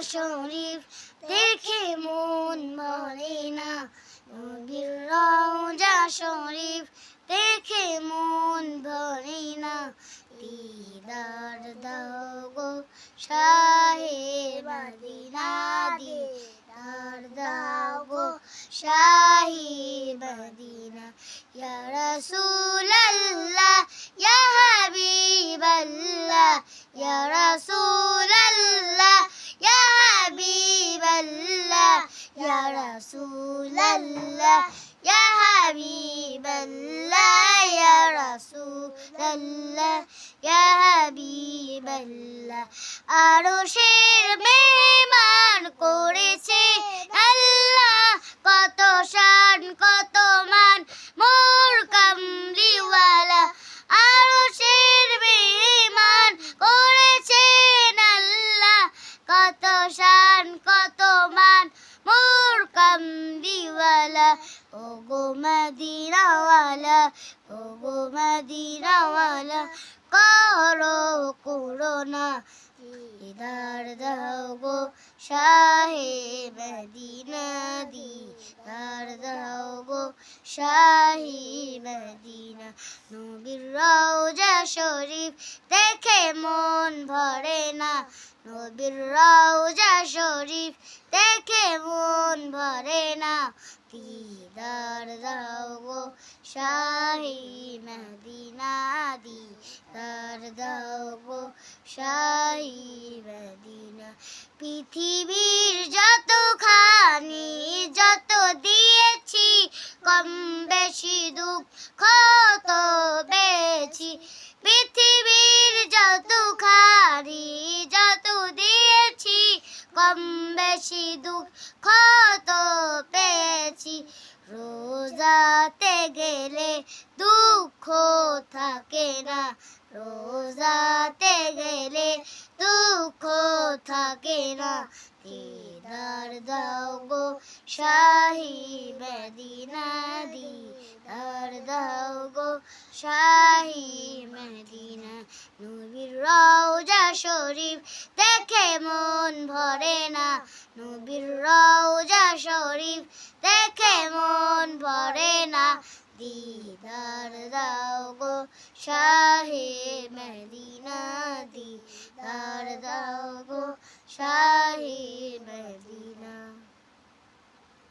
শরীফ দেখে মন ভরে না। নবীর রওজা শরীফ দেখে মন ভরে না। দিদার দাও গো শাহে রাসূলাল্লাহ ইয়া হাবিবাল্লাহ ইয়া রাসূলাল্লাহ ইয়া হাবিবাল্লাহ। আরশের মেহমান মদিনাওয়ালা ও গো মদিনাওয়ালা করো করোনা দিদার দাও গো শাহে মদিনা, দিদার দাও গো শাহি মদিনা। নবীর রওজা শরীফ দেখে মন ভরে না। নবীর রওজা শরীফ দেখে মন ভরে না। দিদার দাও গো শাহি মদিনা দিদার দাও গো শাহি মদিনা পৃথিবীর যতখানি যত দিয়েছি কম বেশি দুঃখ তো পেয়েছি পৃথিবীর যতখানি যত দিয়েছি কম বেশি দুঃখ তো পেয়েছি। রোজাতে গেলে দুঃখ থাকে না। রোজাতে গেলে দুঃখ থাকে না। দিদার দাও গো শাহি মদিনা দিদার শরীফ দেখে মন ভরে না। নবীর রওজা শরীফ দেখে মন ভরে না। দিদার দাও গো শাহে মেদিনা, দিদার দাও গো শাহে